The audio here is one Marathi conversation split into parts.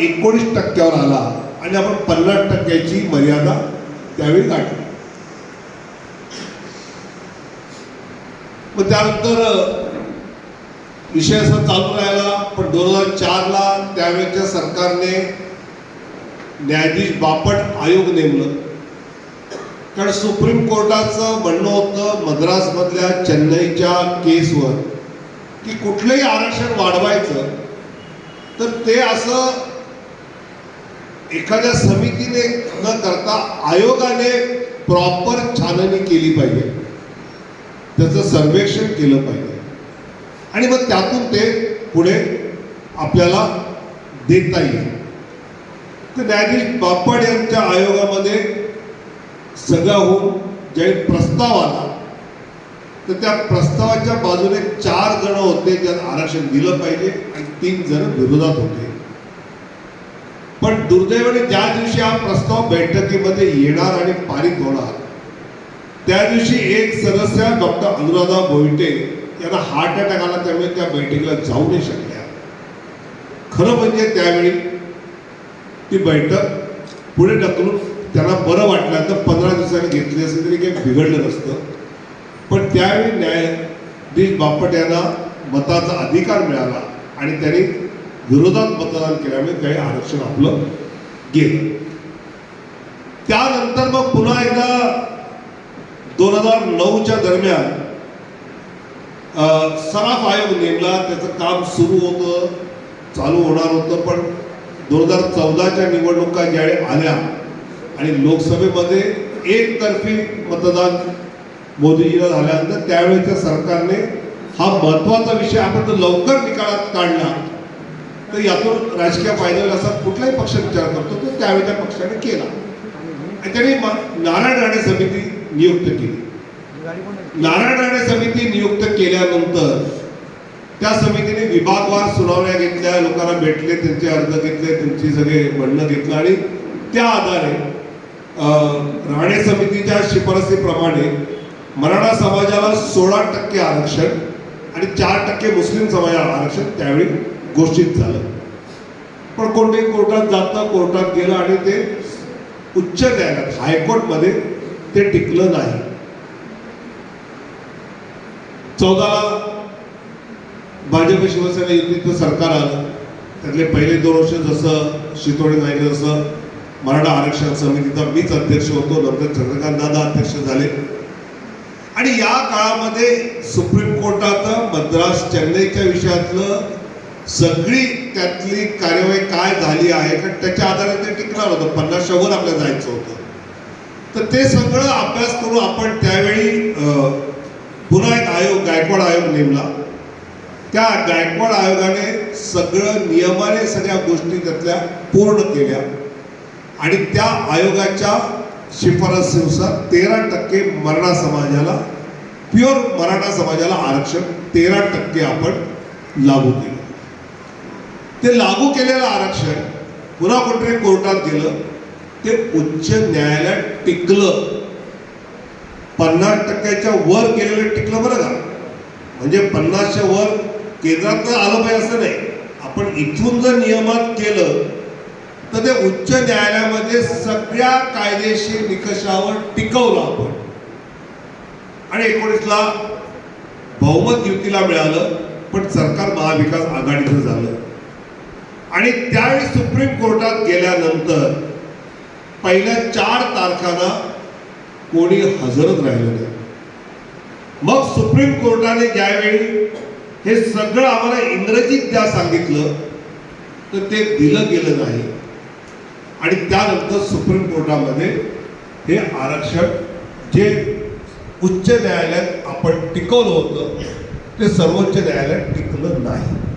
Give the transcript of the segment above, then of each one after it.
एकोणीस टक्क्यावर आला आणि आपण पन्नास टक्क्याची मर्यादा त्यावेळी गाठली मग त्यानंतर विषय असा चालू राहिला पण दोन हजार चारला त्यावेळेच्या सरकारने न्यायाधीश बापट आयोग नेमलं. कारण सुप्रीम कोर्टाचं म्हणणं होतं मद्रासमधल्या चेन्नईच्या केसवर की कुठलंही आरक्षण वाढवायचं तर ते असं एखाद्या समितीने न करता आयोगाने प्रॉपर छाननी केली पाहिजे. त्याचं सर्वेक्षण केलं पाहिजे. आणि मग त्यातून ते पुढे आपल्याला देता येईल. तर न्यायाधीश बापट यांच्या आयोगामध्ये सगळा होऊन ज्यावेळी प्रस्ताव आला तर त्या प्रस्तावाच्या बाजूने चार जण होते ज्यांना आरक्षण दिलं पाहिजे आणि तीन जण विरोधात होते. पण दुर्दैवाने ज्या दिवशी हा प्रस्ताव बैठकीमध्ये येणार आणि पारित होणार त्या दिवशी एक सदस्य डॉक्टर अनुराधा मोहिते यांना हार्ट अटॅक आला त्यामुळे त्या बैठकीला जाऊ नाही शकल्या. खरं म्हणजे त्यावेळी ती बैठक पुढे ढकलून त्यांना बरं वाटलं तर पंधरा दिवसांनी घेतली असेल तरी काही बिघडलं नसतं. पण त्यावेळी न्यायाधीश बापट यांना मताचा अधिकार मिळाला आणि त्यांनी विरोधात मतदान केल्यामुळे काही आरक्षण आपलं गेलं. त्यानंतर मग पुन्हा एकदा दोन हजार नऊच्या दरम्यान सराफ आयोग नेमला त्याचं काम सुरू होतं चालू होणार होतं पण दोन हजार चौदाच्या निवडणुका ज्यावेळी आल्या आणि लोकसभेमध्ये एकतर्फी मतदान मोदीजीला झाल्यानंतर त्यावेळेच्या सरकारने हा महत्त्वाचा विषय आपण लवकर निकालात काढला. तर यातून राजकीय फायदा होईल असा कुठलाही पक्ष विचार करतो तो त्यावेळी त्या पक्षाने केला. आणि त्यांनी म- नारायण राणे समिती नियुक्त केली. नारायण राणे समिती नियुक्त केल्यानंतर त्या समितीने विभागवार सुनावण्या घेतल्या लोकांना भेटले त्यांचे अर्ज घेतले त्यांची सगळे म्हणणं घेतलं आणि त्या आधारे राणे समितीच्या शिफारसीप्रमाणे मराठा समाजाला सोळा टक्के आरक्षण आणि चार टक्के मुस्लिम समाजाला आरक्षण त्यावेळी घोषित झालं. पण कोणी कोर्टात जातं कोर्टात गेलं आणि ते उच्च न्यायालयात हायकोर्टमध्ये ते टिकलं नाही. चौदाला भाजप शिवसेना युतीचं सरकार आलं. त्यातले पहिले दोन वर्ष जसं शितोडे नाईक जसं मराठा आरक्षण समितीचा मीच अध्यक्ष होतो नंतर चंद्रकांत दादा अध्यक्ष झाले. आणि या काळामध्ये सुप्रीम कोर्टात मद्रास चेन्नईच्या विषयातलं सगळी त्यातली कार्यवाही काय झाली आहे कारण त्याच्या आधारे ते टिकणार होतं. पन्नास वर आपल्याला जायचं होतं. तर ते सगळं अभ्यास करून आपण त्यावेळी पुन्हा एक आयोग गायकवाड आयोग नेमला. त्या गायकवाड आयोगाने सगळं नियमाने सगळ्या गोष्टी त्यातल्या पूर्ण केल्या. आणि त्या आयोगाच्या शिफारसीनुसार तेरा टक्के मराठा समाजाला प्युअर मराठा समाजाला आरक्षण तेरा टक्के आपण लागू केलं. ते लागू केलेलं आरक्षण पुन्हा कुठे कोर्टात गेलं. ते उच्च न्यायालयात टिकलं. पन्नास टक्क्याच्या वर केलेलं टिकलं बरं का म्हणजे पन्नासच्या वर केंद्रात आलं पाहिजे असं नाही. आपण इथून जर नियमात केलं तर ते उच्च न्यायालयामध्ये सगळ्या कायदेशीर निकषावर टिकवलं आपण. आणि एकोणीसला बहुमत युतीला मिळालं पण सरकार महाविकास आघाडीचं झालं. आणि त्यावेळी सुप्रीम कोर्टात गेल्यानंतर पहिल्या चार तारखांना कोणी हजरच राहिलं नाही. मग सुप्रीम कोर्टाने ज्यावेळी हे सगळं आम्हाला इंग्रजीत द्या सांगितलं तर ते दिलं गेलं नाही. आणि त्यानंतर सुप्रीम कोर्टामध्ये हे आरक्षण जे उच्च न्यायालयात आपण टिकवलं होतं ते सर्वोच्च न्यायालयात टिकलं नाही.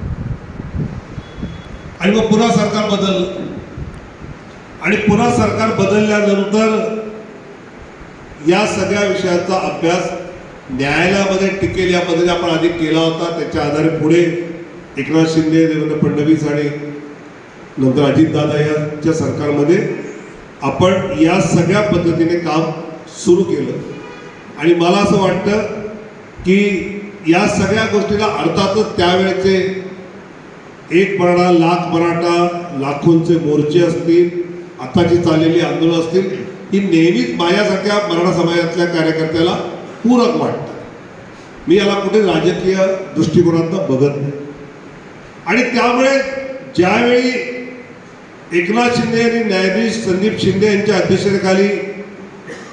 आणि मग पुन्हा सरकार बदललं. आणि पुन्हा सरकार बदलल्यानंतर या सगळ्या विषयाचा अभ्यास न्यायालयामध्ये टिकेल या पद्धतीने आपण आधी केला होता. त्याच्या आधारे पुढे एकनाथ शिंदे देवेंद्र फडणवीस आणि नंतर अजितदादा यांच्या सरकारमध्ये आपण या सगळ्या पद्धतीने काम सुरू केलं. आणि मला असं वाटतं की या सगळ्या गोष्टीला अर्थातच त्यावेळेचे एक मराठा लाख मराठा लाखोंचे मोर्चे असतील आताची चाललेली आंदोलन असतील ही नेहमीच माझ्यासारख्या मराठा समाजातल्या कार्यकर्त्याला पूरक वाटतात मी याला कुठे राजकीय दृष्टिकोनातनं बघत नाही. आणि त्यामुळे ज्यावेळी एकनाथ शिंदे आणि न्यायाधीश संदीप शिंदे यांच्या अध्यक्षतेखाली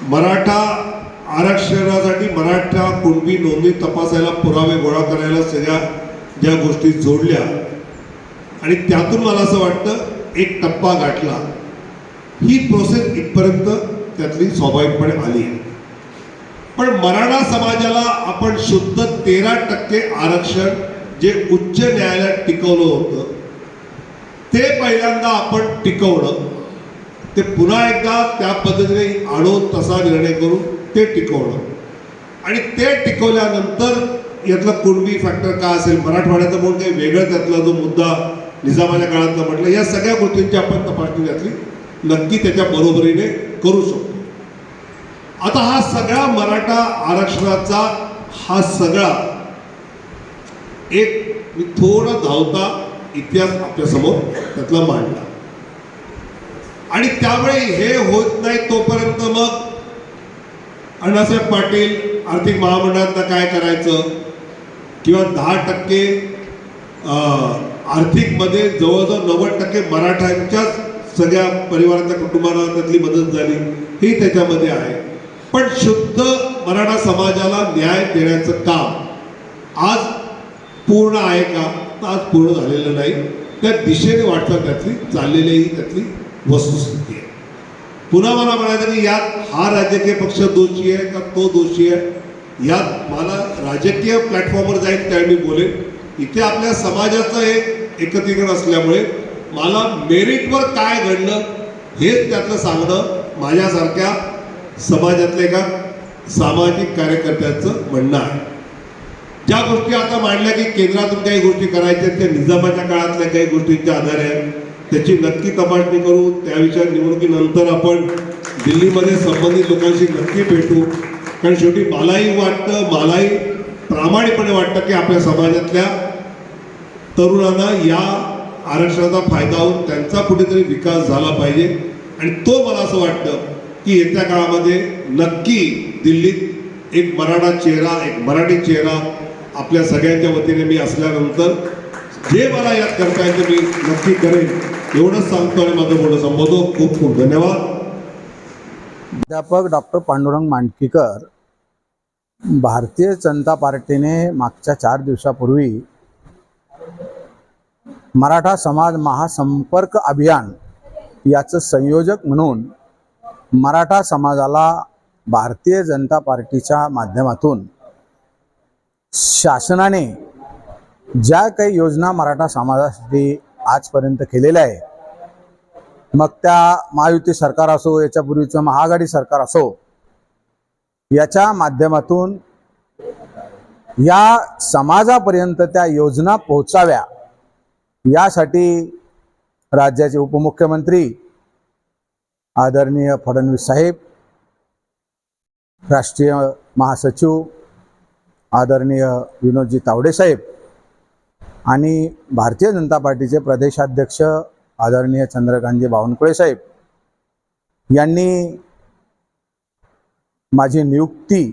मराठा आरक्षणासाठी मराठा कुणबी नोंदणी तपासायला पुरावे गोळा करायला सगळ्या ज्या गोष्टी जोडल्या आणि त्यातून मला असं वाटतं एक टप्पा गाठला. ही प्रोसेस इथपर्यंत त्यातली स्वाभाविकपणे आली आहे. पण मराठा समाजाला आपण शुद्ध तेरा टक्के आरक्षण जे उच्च न्यायालयात टिकवलं होतं ते पहिल्यांदा आपण टिकवणं ते पुन्हा एकदा त्या पद्धतीने आणून तसा निर्णय करून ते टिकवणं आणि ते टिकवल्यानंतर यातला कुणबी फॅक्टर काय असेल मराठवाड्याचा म्हणून काही वेगळं त्यातला जो मुद्दा निजामाच्या काळातलं म्हटलं या सगळ्या गोष्टींची आपण तपासणी घातली. नक्की त्याच्या बरोबरीने करू शकतो. आता हा सगळा मराठा आरक्षणाचा हा सगळा एक मी थोडा धावता इतिहास आपल्यासमोर त्यातला मांडला. आणि त्यामुळे हे होत नाही तोपर्यंत मग अण्णासाहेब पाटील आर्थिक महामंडळातनं काय करायचं? किंवा दहा टक्के अं, आर्थिकमध्ये जवळजवळ नव्वद टक्के मराठ्यांच्याच सगळ्या परिवाराच्या कुटुंबाला त्यातली मदत झाली. ही त्याच्यामध्ये आहे. पण शुद्ध मराठा समाजाला न्याय देण्याचं काम आज पूर्ण आहे का? तर आज पूर्ण झालेलं नाही. त्या दिशेने वाटचाल त्यातली चाललेली ही त्यातली वस्तुस्थिती आहे. पुन्हा मला म्हणायचं की यात हा राजकीय पक्ष दोषी आहे का तो दोषी आहे? यात मला राजकीय प्लॅटफॉर्मवर जाईल त्यावेळी मी बोलेन. इथे आपल्या समाजाचं एक एकत्रीकरण असल्यामुळे मला मेरिटवर काय घडलं हेच त्यातलं सांगणं माझ्यासारख्या समाजातल्या एका सामाजिक कार्यकर्त्याचं म्हणणं आहे. ज्या गोष्टी आता मांडल्या की केंद्रातून काही गोष्टी करायच्या आहेत, त्या निजामाच्या काळातल्या काही गोष्टींच्या आधारे आहेत. त्याची नक्की तपासणी करू त्याविषयी निवडणुकीनंतर आपण दिल्लीमध्ये संबंधित लोकांशी नक्की भेटू. कारण शेवटी मलाही वाटतं मलाही प्रामाणिकपणे वाटतं की आपल्या समाजातल्या तरुणांना या आरक्षणाचा फायदा होऊन त्यांचा कुठेतरी विकास झाला पाहिजे. आणि तो मला असं वाटतं की येत्या काळामध्ये नक्की दिल्लीत एक मराठा चेहरा एक मराठी चेहरा आपल्या सगळ्यांच्या वतीने मी असल्यानंतर जे मला यात करता येतं मी नक्की करेन. एवढंच सांगतो आणि माझं बोलणं संबोधतो खूप खूप धन्यवाद. प्राध्यापक डॉक्टर पांडुरंग मांडकीकर भारतीय जनता पार्टीने मागच्या चार दिवसापूर्वी मराठा समाज महासंपर्क अभियान याचं संयोजक म्हणून मराठा समाजाला भारतीय जनता पार्टीच्या माध्यमातून शासनाने ज्या काही योजना मराठा समाजासाठी आजपर्यंत केलेल्या आहे मग त्या महायुती सरकार असो याच्यापूर्वीचं महाआघाडी सरकार असो याच्या माध्यमातून या समाजापर्यंत त्या योजना पोहोचाव्या यासाठी राज्याचे उपमुख्यमंत्री आदरणीय फडणवीस साहेब राष्ट्रीय महासचिव आदरणीय विनोदजी तावडे साहेब आणि भारतीय जनता पार्टीचे प्रदेशाध्यक्ष आदरणीय चंद्रकांतजी बावनकुळे साहेब यांनी माझी नियुक्ती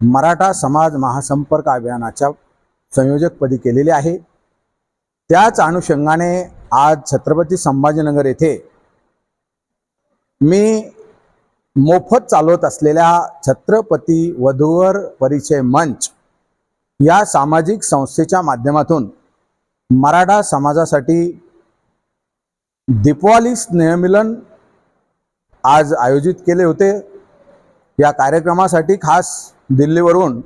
मराठा समाज महासंपर्क अभियानाच्या संयोजकपदी केलेली आहे. त्याच अनुषंगाने आज छत्रपती संभाजीनगर येथे मी मोफत चालवत असलेल्या छत्रपती वधूवर परिचय मंच या सामाजिक संस्थेच्या माध्यमातून मराठा समाजासाठी दीपवाली स्नेहमिलन आज आयोजित केले होते. या कार्यक्रमासाठी खास दिल्लीवरून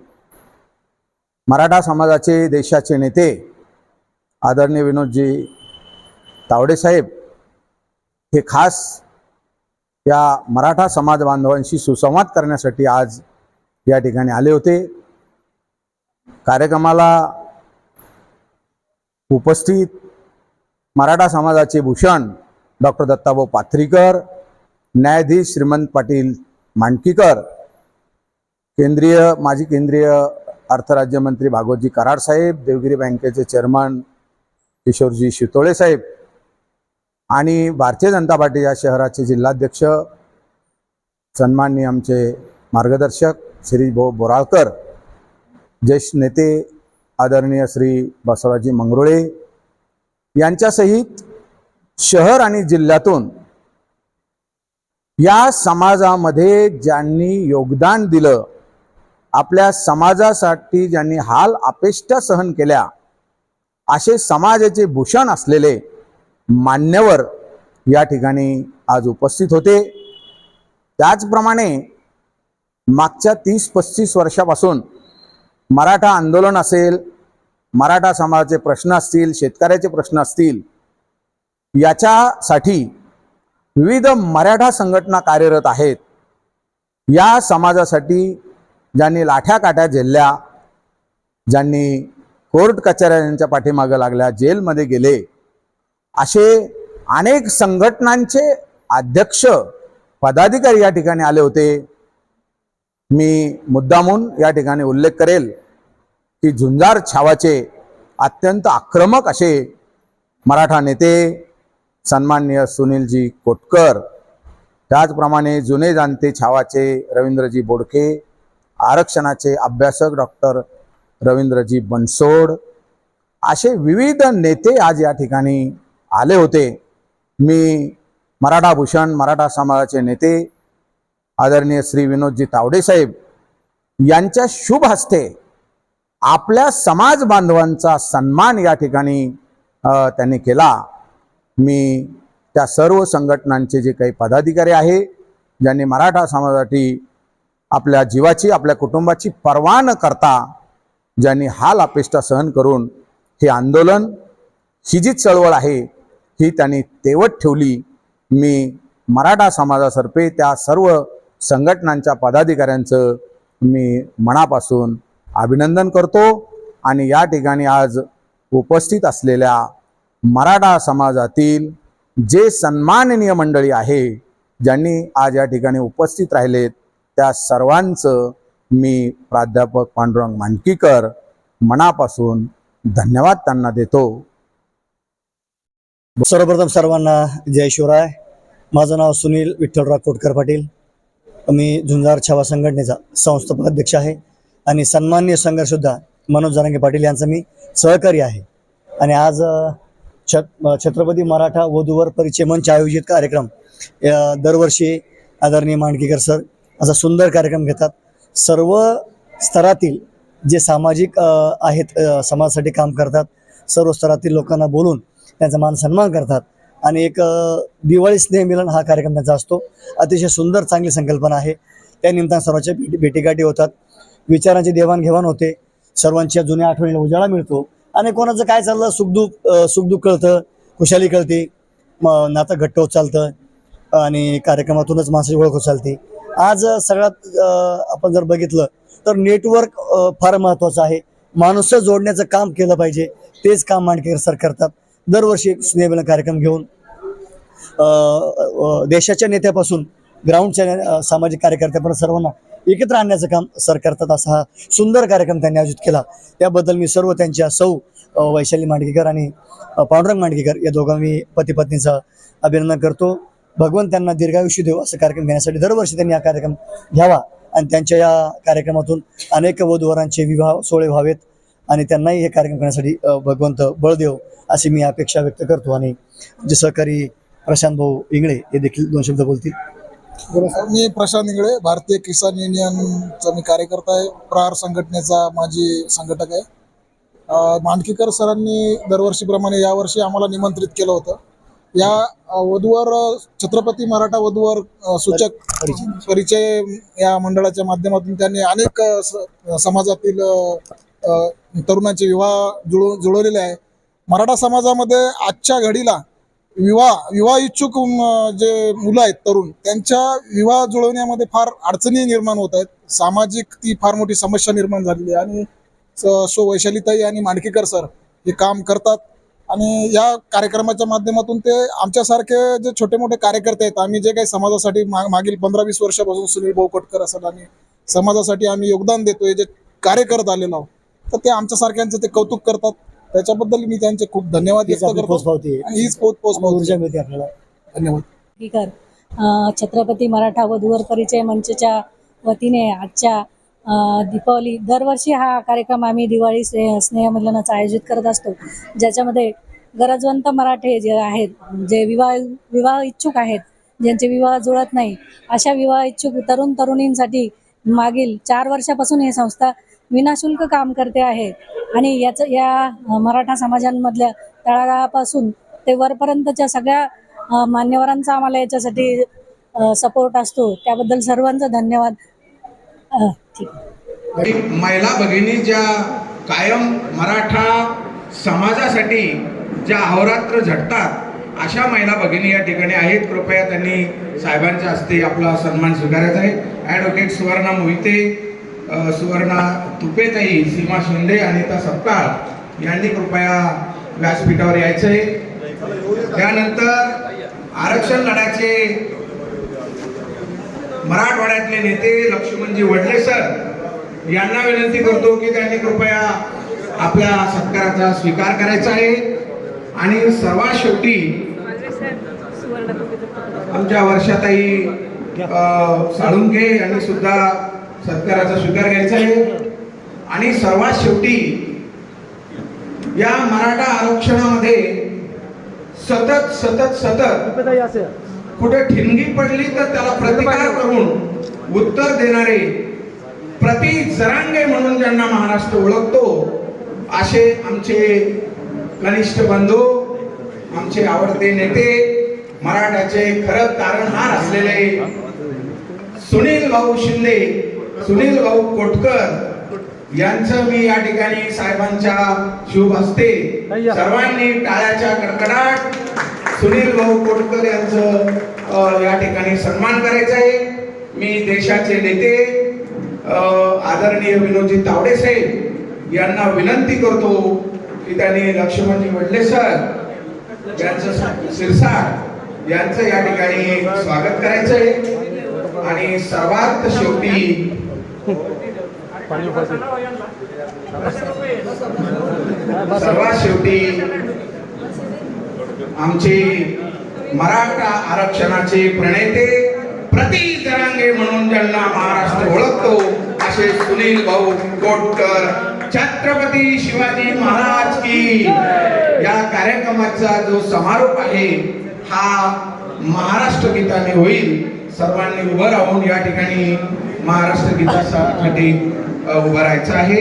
मराठा समाजाचे देशाचे नेते आदरणीय विनोदजी तावडेसाहेब हे खास या मराठा समाज बांधवांशी सुसंवाद करण्यासाठी आज या ठिकाणी आले होते. कार्यक्रमाला उपस्थित मराठा समाजाचे भूषण डॉक्टर दत्ताभाऊ पाथरीकर न्यायाधीश श्रीमंत पाटील मांडकीकर केंद्रीय माजी केंद्रीय अर्थराज्यमंत्री भागवतजी कराड साहेब देवगिरी बँकेचे चेअरमन किशोरजी शितोळे साहेब आणि भारतीय जनता पार्टी या शहराचे जिल्हाध्यक्ष सन्माननीय आमचे मार्गदर्शक श्री भो बोराळकर ज्येष्ठ नेते आदरणीय श्री बसवराजी मंगरुळे यांच्यासहित शहर आणि जिल्ह्यातून या समाजामध्ये ज्यांनी योगदान दिलं आपल्या समाजासाठी ज्यांनी हाल अपेष्टा सहन केल्या असे समाजाचे भूषण असलेले मान्यवर या ठिकाणी आज उपस्थित होते. त्याचप्रमाणे मागच्या तीस पस्तीस वर्षापासून मराठा आंदोलन असेल मराठा समाजाचे प्रश्न असतील शेतकऱ्याचे प्रश्न असतील याच्यासाठी विविध मराठा संघटना कार्यरत आहेत. या समाजासाठी ज्यांनी लाठ्या काठ्या झेलल्या ज्यांनी कोर्ट कचऱ्यांच्या पाठीमागं लागल्या जेलमध्ये गेले असे अनेक संघटनांचे अध्यक्ष पदाधिकारी या ठिकाणी आले होते. मी मुद्दामून या ठिकाणी उल्लेख करेल की झुंजार छावाचे अत्यंत आक्रमक असे मराठा नेते सन्माननीय सुनीलजी कोटकर त्याचप्रमाणे जुने जाणते छावाचे रवींद्रजी बोडके आरक्षणाचे अभ्यासक डॉक्टर रवींद्रजी बनसोड असे विविध नेते आज या ठिकाणी आले होते. मी मराठा भूषण मराठा समाजाचे नेते आदरणीय श्री विनोदजी तावडे साहेब यांच्या शुभ हस्ते आपल्या समाज बांधवांचा सन्मान या ठिकाणी त्यांनी केला. मी त्या सर्व संघटनांचे जे काही पदाधिकारी आहे ज्यांनी मराठा समाजासाठी आपल्या जीवाची आपल्या कुटुंबाची पर्वा न करता ज्यांनी हाल अपेष्टा सहन करून हे आंदोलन ही जी चळवळ आहे ही त्यांनी तेवत ठेवली. मी मराठा समाजातर्फे त्या सर्व संघटनांच्या पदाधिकाऱ्यांचं मी मनापासून अभिनंदन करतो आणि या ठिकाणी आज उपस्थित असलेल्या मराठा समाजातील जे सन्माननीय मंडळी आहे ज्यांनी आज या ठिकाणी उपस्थित राहिलेत त्या सर्वांचं मी प्राध्यापक पांडुरंग मानकीकर मनापासून धन्यवाद त्यांना देतो. सर्वप्रथम सर्वांना जय शिवराय. माझं नाव सुनील विठ्ठलराव कोटकर पाटील. मी झुंजार छावा संघटनेचा संस्थापक अध्यक्ष आहे आणि सन्मान्य संघर्षसुद्धा मनोज जरांगे पाटील यांचा मी सहकारी आहे. आणि आज छत छत्रपती मराठा वधूवर परिचय मंच आयोजित कार्यक्रम दरवर्षी आदरणीय मांडकीकर सर असा सुंदर कार्यक्रम घेतात. सर्व स्तरातील जे सामाजिक आहेत समाजासाठी काम करतात सर्व स्तरातील लोकांना बोलून त्यांचा मान सन्मान करतात. आणि एक दिवाळी स्नेहमिलन हा कार्यक्रम त्यांचा असतो. अतिशय सुंदर चांगली संकल्पना आहे. त्या निमित्तानं सर्वांच्या भेटी भेटीगाठी होतात. विचारांची देवाणघेवाण होते. सर्वांच्या जुन्या आठवणीला उजाळा मिळतो. आणि कोणाचं काय चाललं सुखदुःख सुखदुःख कळतं खुशाली कळते. मग नातं घट्ट होत चालतं. आणि कार्यक्रमातूनच माणसाची ओळख होत चालते आज सगळ्यात आपण जर बघितलं तर नेटवर्क फार महत्त्वाचं आहे. माणूस जोडण्याचं काम केलं पाहिजे. तेच काम मांडकेकर सर करतात. दरवर्षी एक स्नेहमिलन कार्यक्रम घेऊन देशाच्या नेत्यापासून ग्राउंडच्या सामाजिक कार्यकर्त्यापर्यंत सर्वांना एकत्र आणण्याचं काम सर करतात. असा हा सुंदर कार्यक्रम त्यांनी आयोजित केला. त्याबद्दल मी सर्व त्यांच्या सौ वैशाली मांडगेकर आणि पांडुरंग मांडगेकर या दोघांना मी पती पत्नीचं अभिनंदन करतो. भगवान त्यांना दीर्घायुष्य देव असं कार्यक्रम घेण्यासाठी दरवर्षी त्यांनी हा कार्यक्रम घ्यावा. आणि त्यांच्या या कार्यक्रमातून अनेक वधूवरांचे विवाह सोहळे व्हावेत आणि त्यांनाही हे कार्यक्रम करण्यासाठी भगवंत बळ देव अशी मी अपेक्षा व्यक्त करतो. आणि जे सहकारी प्रशांत भाऊ इंगळे हे देखील दोन शब्द बोलतील. मी प्रशांत इंगळे भारतीय किसान युनियनचा मी कार्यकर्ता आहे. प्रहार संघटनेचा माझी संघटक आहे. मांडकीकर सरांनी दरवर्षीप्रमाणे यावर्षी आम्हाला निमंत्रित केलं होतं. या वधूवर छत्रपती मराठा वधूवर सूचक परिचय या मंडळाच्या माध्यमातून त्यांनी अनेक स- समाजातील तरुणांचे विवाह जुळ जुळवलेले आहे. मराठा समाजामध्ये आजच्या घडीला विवाह विवाह इच्छुक जे मुलं आहेत तरुण त्यांच्या विवाह जुळवण्यामध्ये फार अडचणी निर्माण होत आहेत. सामाजिक ती फार मोठी समस्या निर्माण झालेली आहे. आणि स- सो वैशालीताई आणि मांडकीकर सर हे काम करतात. आणि या कार्यक्रमाच्या माध्यमातून ते आमच्यासारखे जे छोटे मोठे कार्यकर्ते आहेत आम्ही जे काही समाजासाठी मा मागील पंधरा वीस वर्षापासून सुनील भाऊ कोटकर असेल आणि समाजासाठी आम्ही योगदान देतोय जे कार्य करत आलेलो आहोत तर ते आमच्यासारख्यांचं ते कौतुक करतात. त्याच्याबद्दल मी त्यांचे खूप धन्यवाद हीच व्यक्त करतो. मिळते आपल्याला. धन्यवाद. छत्रपती मराठा वधूवर परिचय मंचच्या वतीने आजच्या दीपावली दरवर्षी हा कार्यक्रम आम्ही दिवाळी स्ने स्नेहमिलनाचा आयोजित करत असतो. ज्याच्यामध्ये गरजवंत मराठे जे आहेत जे विवाह विवाह इच्छुक आहेत ज्यांचे विवाह जुळत नाही अशा विवाह इच्छुक तरुण तरुणींसाठी मागील चार वर्षापासून ही संस्था विनाशुल्क काम करते आहे. आणि याचं या मराठा समाजांमधल्या तळागाळापासून ते वरपर्यंतच्या सगळ्या मान्यवरांचा आम्हाला याच्यासाठी सपोर्ट असतो. त्याबद्दल सर्वांचा धन्यवाद. हो, ठीक. आहे. महिला भगिनी ज्या कायम मराठा समाजासाठी ज्या अहोरात्र झटतात अशा महिला भगिनी या ठिकाणी आहेत. कृपया त्यांनी साहेबांच्या हस्ते आपला सन्मान स्वीकारायचा आहे. ॲडव्होकेट सुवर्णा मोहिते अ, सुवर्णा तुपेताई सीमा शिंदे अनिता सपकाळ यांनी कृपया व्यासपीठावर यायचं आहे त्यानंतर आरक्षण लढ्याचे मराठवाड्यातले नेते लक्ष्मणजी वडले सर यांना विनंती करतो की त्यांनी कृपया आपल्या सत्काराचा स्वीकार करायचा आहे. आणि सर्वात शेवटी आमच्या वर्षाताई साळुंके यांनी सुद्धा सत्काराचा स्वीकार घ्यायचा आहे. आणि सर्वात शेवटी या मराठा आरक्षणामध्ये सतत सतत सतत कुठे ठिणगी पडली तर त्याला प्रतिकार करून उत्तर देणारे प्रति जरांगे म्हणून ज्यांना महाराष्ट्र ओळखतो असे आमचे कनिष्ठ बंधू आमचे आवडते नेते मराठ्याचे खरं तारणहार असलेले सुनील भाऊ शिंदे सुनील भाऊ कोटकर यांचं मी या ठिकाणी साहेबांच्या शुभ हस्ते सर्वांनी टाळ्याच्या कडकडाट सुनील भाऊ कोटकर यांचं या ठिकाणी सन्मान करायचा आहे. मी देशाचे नेते आदरणीय विनोदजी तावडे साहेब यांना विनंती करतो की त्यांनी लक्ष्मणजी वडले सर यांचं शिरसाट यांचं या ठिकाणी स्वागत करायचं आहे. आणि सर्वात शेवटी सर्वात शेवटी आमचे मराठा आरक्षणाचे प्रणेते प्रति जरांगे म्हणून ज्यांना महाराष्ट्र ओळखतो असे सुनील भाऊ कोटकर छत्रपती शिवाजी महाराज की या कार्यक्रमाचा जो समारोप आहे हा महाराष्ट्र गीताने होईल. सर्वांनी उभं राहून या ठिकाणी महाराष्ट्र गीतासाठी उभं राहायचं आहे.